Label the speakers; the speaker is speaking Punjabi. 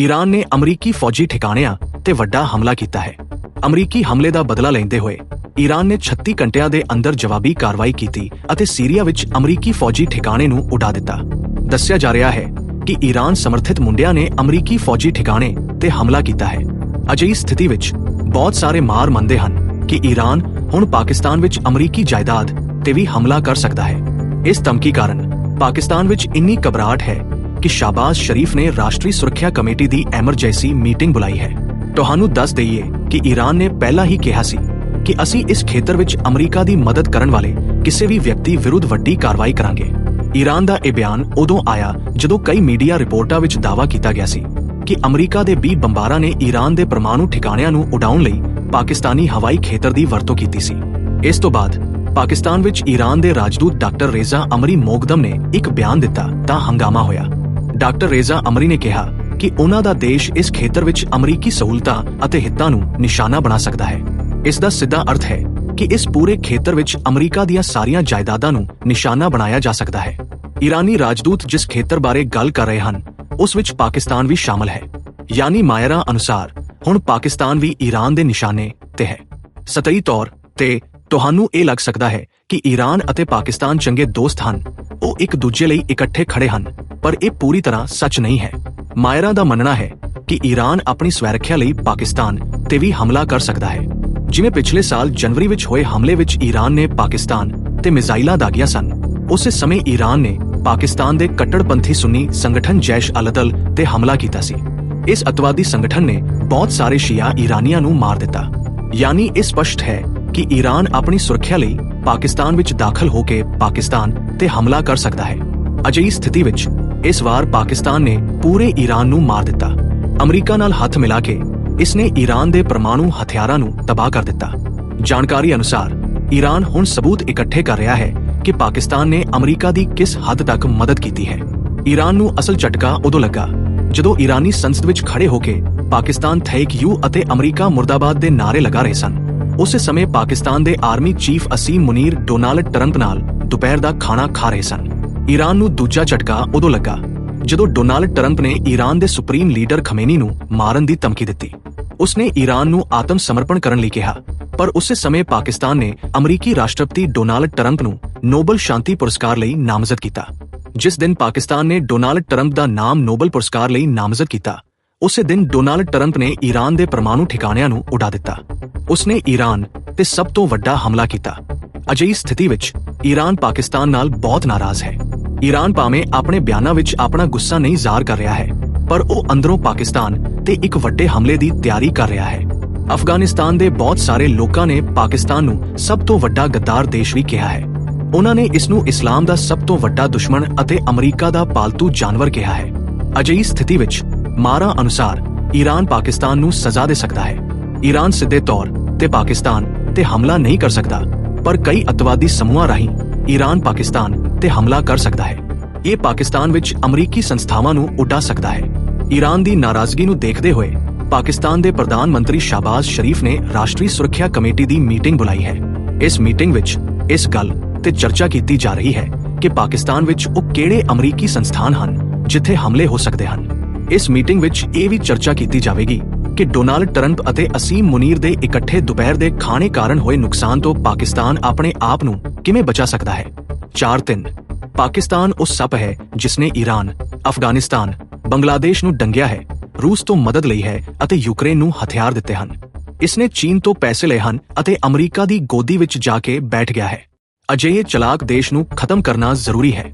Speaker 1: ਈਰਾਨ ਨੇ ਅਮਰੀਕੀ ਫੌਜੀ ਠਿਕਾਣਿਆਂ ਤੇ ਵੱਡਾ ਹਮਲਾ ਕੀਤਾ ਹੈ। ਅਮਰੀਕੀ ਹਮਲੇ ਦਾ ਬਦਲਾ ਲੈਂਦੇ ਹੋਏ, ਈਰਾਨ ਨੇ 36 ਘੰਟਿਆਂ ਦੇ ਅੰਦਰ ਜਵਾਬੀ ਕਾਰਵਾਈ ਕੀਤੀ ਅਤੇ ਸੀਰੀਆ ਵਿੱਚ ਅਮਰੀਕੀ ਫੌਜੀ ਠਿਕਾਣੇ ਨੂੰ ਉਡਾ ਦਿੱਤਾ। ਦੱਸਿਆ ਜਾ ਰਿਹਾ ਹੈ ਕਿ ਈਰਾਨ ਸਮਰਥਿਤ ਮੁੰਡਿਆਂ ਨੇ ਅਮਰੀਕੀ ਫੌਜੀ ਠਿਕਾਣੇ ਤੇ ਹਮਲਾ ਕੀਤਾ ਹੈ। ਅਜਿਹੀ ਸਥਿਤੀ ਵਿੱਚ ਬਹੁਤ ਸਾਰੇ ਮਾਰ ਮੰਨਦੇ ਹਨ ਕਿ ਈਰਾਨ ਹੁਣ ਪਾਕਿਸਤਾਨ ਵਿੱਚ ਅਮਰੀਕੀ ਜਾਇਦਾਦ ਤੇ ਵੀ ਹਮਲਾ ਕਰ ਸਕਦਾ ਹੈ। ਇਸ ਧਮਕੀ ਕਾਰਨ ਪਾਕਿਸਤਾਨ ਵਿੱਚ ਇੰਨੀ ਘਬਰਾਹਟ ਹੈ ਕਿ ਸ਼ਾਬਾਜ਼ ਸ਼ਰੀਫ ਨੇ ਰਾਸ਼ਟਰੀ ਸੁਰੱਖਿਆ ਕਮੇਟੀ ਦੀ ਐਮਰਜੈਂਸੀ ਮੀਟਿੰਗ ਬੁਲਾਈ ਹੈ। ਤੁਹਾਨੂੰ ਦੱਸ ਦਈਏ ਕਿ ਈਰਾਨ ਨੇ ਪਹਿਲਾਂ ਹੀ ਕਿਹਾ ਸੀ ਕਿ ਅਸੀਂ ਇਸ ਖੇਤਰ ਵਿੱਚ ਅਮਰੀਕਾ ਦੀ ਮਦਦ ਕਰਨ ਵਾਲੇ ਕਿਸੇ ਵੀ ਵਿਅਕਤੀ ਵਿਰੁੱਧ ਵੱਡੀ ਕਾਰਵਾਈ ਕਰਾਂਗੇ। ਈਰਾਨ ਦਾ ਇਹ ਬਿਆਨ ਉਦੋਂ ਆਇਆ ਜਦੋਂ ਕਈ ਮੀਡੀਆ ਰਿਪੋਰਟਾਂ ਵਿੱਚ ਦਾਅਵਾ ਕੀਤਾ ਗਿਆ ਸੀ ਕਿ ਅਮਰੀਕਾ ਦੇ 20 ਬੰਬਾਰਾਂ ਨੇ ਈਰਾਨ ਦੇ ਪਰਮਾਣੂ ਠਿਕਾਣਿਆਂ ਨੂੰ ਉਡਾਉਣ ਲਈ ਪਾਕਿਸਤਾਨੀ ਹਵਾਈ ਖੇਤਰ ਦੀ ਵਰਤੋਂ ਕੀਤੀ ਸੀ। ਇਸ ਤੋਂ ਬਾਅਦ ਪਾਕਿਸਤਾਨ ਵਿੱਚ ਈਰਾਨ ਦੇ ਰਾਜਦੂਤ ਡਾਕਟਰ ਰੇਜ਼ਾ ਅਮਰੀ ਮੋਗਦਮ ਨੇ ਇੱਕ ਬਿਆਨ ਦਿੱਤਾ ਤਾਂ ਹੰਗਾਮਾ ਹੋਇਆ। ਡਾਕਟਰ ਰੇਜ਼ਾ ਅਮਰੀ ਨੇ ਕਿਹਾ ਕਿ ਉਹਨਾਂ ਦਾ ਦੇਸ਼ ਇਸ ਖੇਤਰ ਵਿੱਚ ਅਮਰੀਕੀ ਸਹੂਲਤਾਂ ਅਤੇ ਹਿੱਤਾਂ ਨੂੰ ਨਿਸ਼ਾਨਾ ਬਣਾ ਸਕਦਾ ਹੈ। ਇਸ ਦਾ ਸਿੱਧਾ ਅਰਥ ਹੈ ਕਿ ਇਸ ਪੂਰੇ ਖੇਤਰ ਵਿੱਚ ਅਮਰੀਕਾ ਦੀਆਂ ਸਾਰੀਆਂ ਜਾਇਦਾਦਾਂ ਨੂੰ ਨਿਸ਼ਾਨਾ ਬਣਾਇਆ ਜਾ ਸਕਦਾ ਹੈ। ਈਰਾਨੀ ਰਾਜਦੂਤ ਜਿਸ ਖੇਤਰ ਬਾਰੇ ਗੱਲ ਕਰ ਰਹੇ ਹਨ, ਉਸ ਵਿੱਚ ਪਾਕਿਸਤਾਨ ਵੀ ਸ਼ਾਮਲ ਹੈ। ਯਾਨੀ ਮਾਇਰਾ ਅਨੁਸਾਰ, ਹੁਣ ਪਾਕਿਸਤਾਨ ਵੀ ਈਰਾਨ ਦੇ ਨਿਸ਼ਾਨੇ ਤੇ ਹੈ। ਸਤਈ ਤੌਰ ਤੇ ਤੁਹਾਨੂੰ ਇਹ ਲੱਗ ਸਕਦਾ ਹੈ ਕਿ ਈਰਾਨ ਅਤੇ ਪਾਕਿਸਤਾਨ ਚੰਗੇ ਦੋਸਤ ਹਨ। ਉਹ ਇੱਕ ਦੂਜੇ ਲਈ ਇਕੱਠੇ ਖੜੇ ਹਨ। ਪਰ ਇਹ ਪੂਰੀ ਤਰ੍ਹਾਂ ਸੱਚ ਨਹੀਂ ਹੈ। ਮਾਇਰਾ ਦਾ ਮੰਨਣਾ ਹੈ ਕਿ ਈਰਾਨ ਆਪਣੀ ਸਵੈਰੱਖਿਆ ਲਈ ਪਾਕਿਸਤਾਨ ਤੇ ਵੀ ਹਮਲਾ ਕਰ ਸਕਦਾ ਹੈ। ਜਿਵੇਂ ਪਿਛਲੇ ਸਾਲ ਜਨਵਰੀ ਵਿੱਚ ਹੋਏ ਹਮਲੇ ਵਿੱਚ ਈਰਾਨ ਨੇ ਪਾਕਿਸਤਾਨ ਤੇ ਮਿਜ਼ਾਈਲਾਂ ਦਾਗੀਆਂ ਸਨ, ਉਸੇ ਸਮੇਂ ਈਰਾਨ ਨੇ ਪਾਕਿਸਤਾਨ ਦੇ ਕੱਟੜਪੰਥੀ ਸੁੰਨੀ ਸੰਗਠਨ ਜੈਸ਼ ਅਲਦਲ ਤੇ ਹਮਲਾ ਕੀਤਾ ਸੀ। ਇਸ ਅਤਵਾਦੀ ਸੰਗਠਨ ਨੇ ਬਹੁਤ ਸਾਰੇ ਸ਼ੀਆ ਈਰਾਨੀਆਂ ਨੂੰ ਮਾਰ ਦਿੱਤਾ। ਯਾਨੀ ਇਹ ਸਪਸ਼ਟ ਹੈ ਕਿ ਈਰਾਨ ਆਪਣੀ ਸੁਰੱਖਿਆ ਲਈ ਪਾਕਿਸਤਾਨ ਵਿੱਚ ਦਾਖਲ ਹੋ ਕੇ ਪਾਕਿਸਤਾਨ ਤੇ ਹਮਲਾ ਕਰ ਸਕਦਾ ਹੈ। ਅਜਿਹੀ ਸਥਿਤੀ ਵਿੱਚ ਇਸ ਵਾਰ ਪਾਕਿਸਤਾਨ ਨੇ ਪੂਰੇ ਈਰਾਨ ਨੂੰ ਮਾਰ ਦਿੱਤਾ। ਅਮਰੀਕਾ ਨਾਲ ਹੱਥ ਮਿਲਾ ਕੇ ਇਸ ਨੇ ਈਰਾਨ ਦੇ ਪਰਮਾਣੂ ਹਥਿਆਰਾਂ ਨੂੰ ਤਬਾਹ ਕਰ ਦਿੱਤਾ। ਜਾਣਕਾਰੀ ਅਨੁਸਾਰ, ਈਰਾਨ ਹੁਣ ਸਬੂਤ ਇਕੱਠੇ ਕਰ ਰਿਹਾ ਹੈ ਕਿ ਪਾਕਿਸਤਾਨ ਨੇ ਅਮਰੀਕਾ ਦੀ ਕਿਸ ਹੱਦ ਤੱਕ ਮਦਦ ਕੀਤੀ ਹੈ। ਈਰਾਨ ਨੂੰ ਅਸਲ ਝਟਕਾ ਉਦੋਂ ਲੱਗਾ ਜਦੋਂ ਈਰਾਨੀ ਸੰਸਦ ਵਿੱਚ ਖੜੇ ਹੋ ਕੇ ਪਾਕਿਸਤਾਨ ਥੈਕ ਯੂ ਅਤੇ ਅਮਰੀਕਾ ਮੁਰਦਾਬਾਦ ਦੇ ਨਾਰੇ ਲਗਾ ਰਹੇ ਸਨ। ਉਸੇ ਸਮੇਂ ਪਾਕਿਸਤਾਨ ਦੇ army chief Asim Munir Donald Trump ਨਾਲ ਦੁਪਹਿਰ ਦਾ ਖਾਣਾ ਖਾ ਰਹੇ ਸਨ। ਈਰਾਨ ਨੂੰ ਦੂਜਾ ਝਟਕਾ ਉਦੋਂ ਲੱਗਾ ਜਦੋਂ ਡੋਨਾਲਡ ਟਰੰਪ ਨੇ ਈਰਾਨ ਦੇ ਸੁਪਰੀਮ ਲੀਡਰ ਖਮੇਨੀ ਨੂੰ ਮਾਰਨ ਦੀ ਧਮਕੀ ਦਿੱਤੀ। ਉਸਨੇ ਈਰਾਨ ਨੂੰ ਆਤਮ ਸਮਰਪਣ ਕਰਨ ਲਈ ਕਿਹਾ, ਪਰ ਉਸੇ ਸਮੇਂ ਪਾਕਿਸਤਾਨ ਨੇ ਅਮਰੀਕੀ ਰਾਸ਼ਟਰਪਤੀ ਡੋਨਾਲਡ ਟਰੰਪ ਨੂੰ ਨੋਬਲ ਸ਼ਾਂਤੀ ਪੁਰਸਕਾਰ ਲਈ ਨਾਮਜ਼ਦ ਕੀਤਾ, ਜਿਸ ਦਿਨ ਪਾਕਿਸਤਾਨ ਨੇ ਡੋਨਾਲਡ ਟਰੰਪ ਦਾ ਨਾਮ ਨੋਬਲ ਪੁਰਸਕਾਰ ਲਈ ਨਾਮਜ਼ਦ ਕੀਤਾ। ਉਸੇ ਦਿਨ ਡੋਨਾਲਡ ਟਰੰਪ ਨੇ ਈਰਾਨ ਦੇ ਪਰਮਾਣੂ ਠਿਕਾਣਿਆਂ ਨੂੰ ਉਡਾ ਦਿੱਤਾ। ਉਸਨੇ ਈਰਾਨ ਤੇ ਸਭ ਤੋਂ ਵੱਡਾ ਹਮਲਾ ਕੀਤਾ। ਅਜਿਹੀ ਸਥਿਤੀ ਵਿੱਚ ਈਰਾਨ ਪਾਕਿਸਤਾਨ ਨਾਲ ਬਹੁਤ ਨਾਰਾਜ਼ ਹੈ। ਈਰਾਨ ਭਾਵੇਂ ਆਪਣੇ ਬਿਆਨਾਂ ਵਿੱਚ ਆਪਣਾ ਗੁੱਸਾ ਨਹੀਂ ਜ਼ਾਹਰ ਕਰ ਰਿਹਾ ਹੈ, ਪਰ ਉਹ ਅੰਦਰੋਂ ਪਾਕਿਸਤਾਨ ਤੇ ਇੱਕ ਵੱਡੇ ਹਮਲੇ ਦੀ ਤਿਆਰੀ ਕਰ ਰਿਹਾ ਹੈ। ਅਫਗਾਨਿਸਤਾਨ ਦੇ ਬਹੁਤ ਸਾਰੇ ਲੋਕਾਂ ਨੇ ਪਾਕਿਸਤਾਨ ਨੂੰ ਸਭ ਤੋਂ ਵੱਡਾ ਗੱਦਾਰ ਦੇਸ਼ ਵੀ ਕਿਹਾ ਹੈ। ਉਹਨਾਂ ਨੇ ਇਸ ਨੂੰ ਇਸਲਾਮ ਦਾ ਸਭ ਤੋਂ ਵੱਡਾ ਦੁਸ਼ਮਣ ਅਤੇ ਅਮਰੀਕਾ ਦਾ ਪਾਲਤੂ ਜਾਨਵਰ ਕਿਹਾ ਹੈ। ਅਜਿਹੀ ਸਥਿਤੀ ਵਿੱਚ ਮਾਰਾ ਅਨੁਸਾਰ ਈਰਾਨ ਪਾਕਿਸਤਾਨ ਨੂੰ ਸਜ਼ਾ ਦੇ ਸਕਦਾ ਹੈ। ਈਰਾਨ ਸਿੱਧੇ ਤੌਰ ਤੇ ਪਾਕਿਸਤਾਨ ਤੇ ਹਮਲਾ ਨਹੀਂ ਕਰ ਸਕਦਾ, ਪਰ ਕਈ ਅਤਵਾਦੀ ਸਮੂਹਾਂ ਰਾਹੀਂ ਈਰਾਨ ਪਾਕਿਸਤਾਨ ਤੇ ਹਮਲਾ ਕਰ ਸਕਦਾ ਹੈ। ਇਹ ਪਾਕਿਸਤਾਨ ਵਿੱਚ ਅਮਰੀਕੀ ਸੰਸਥਾਵਾਂ ਨੂੰ ਉਡਾ ਸਕਦਾ ਹੈ। ਈਰਾਨ ਦੀ ਨਾਰਾਜ਼ਗੀ ਨੂੰ ਦੇਖਦੇ ਹੋਏ ਪਾਕਿਸਤਾਨ ਦੇ ਪ੍ਰਧਾਨ ਮੰਤਰੀ ਸ਼ਾਬਾਜ਼ ਸ਼ਰੀਫ ਨੇ ਰਾਸ਼ਟਰੀ ਸੁਰੱਖਿਆ ਕਮੇਟੀ ਦੀ ਮੀਟਿੰਗ ਬੁਲਾਈ ਹੈ। ਇਸ ਮੀਟਿੰਗ ਵਿੱਚ ਇਸ ਗੱਲ ਤੇ ਚਰਚਾ ਕੀਤੀ ਜਾ ਰਹੀ ਹੈ ਕਿ ਪਾਕਿਸਤਾਨ ਵਿੱਚ ਉਹ ਕਿਹੜੇ ਅਮਰੀਕੀ ਸੰਸਥਾਨ ਹਨ ਜਿੱਥੇ ਹਮਲੇ ਹੋ ਸਕਦੇ ਹਨ। ਇਸ ਮੀਟਿੰਗ ਵਿੱਚ ਇਹ ਵੀ ਚਰਚਾ ਕੀਤੀ ਜਾਵੇਗੀ ਕਿ ਡੋਨਾਲਡ ਟਰੰਪ ਅਤੇ ਅਸੀਮ ਮੁਨੀਰ ਦੇ ਇਕੱਠੇ ਦੁਪਹਿਰ ਦੇ ਖਾਣੇ ਕਾਰਨ ਹੋਏ ਨੁਕਸਾਨ ਤੋਂ ਪਾਕਿਸਤਾਨ ਆਪਣੇ ਆਪ ਨੂੰ ਕਿਵੇਂ ਬਚਾ ਸਕਦਾ ਹੈ। 4-3 ਪਾਕਿਸਤਾਨ ਉਹ ਸੱਪ ਹੈ ਜਿਸ ਨੇ ਈਰਾਨ, ਅਫਗਾਨਿਸਤਾਨ, ਬੰਗਲਾਦੇਸ਼ ਨੂੰ ਡੰਗਿਆ ਹੈ, ਰੂਸ ਤੋਂ ਮਦਦ ਲਈ ਹੈ ਅਤੇ ਯੂਕਰੇਨ ਨੂੰ ਹਥਿਆਰ ਦਿੱਤੇ ਹਨ। ਇਸ ਨੇ ਚੀਨ ਤੋਂ ਪੈਸੇ ਲਏ ਹਨ ਅਤੇ ਅਮਰੀਕਾ ਦੀ ਗੋਦੀ ਵਿੱਚ ਜਾ ਕੇ ਬੈਠ ਗਿਆ ਹੈ। ਅਜਿਹੇ ਚਲਾਕ ਦੇਸ਼ ਨੂੰ ਖਤਮ ਕਰਨਾ ਜ਼ਰੂਰੀ ਹੈ।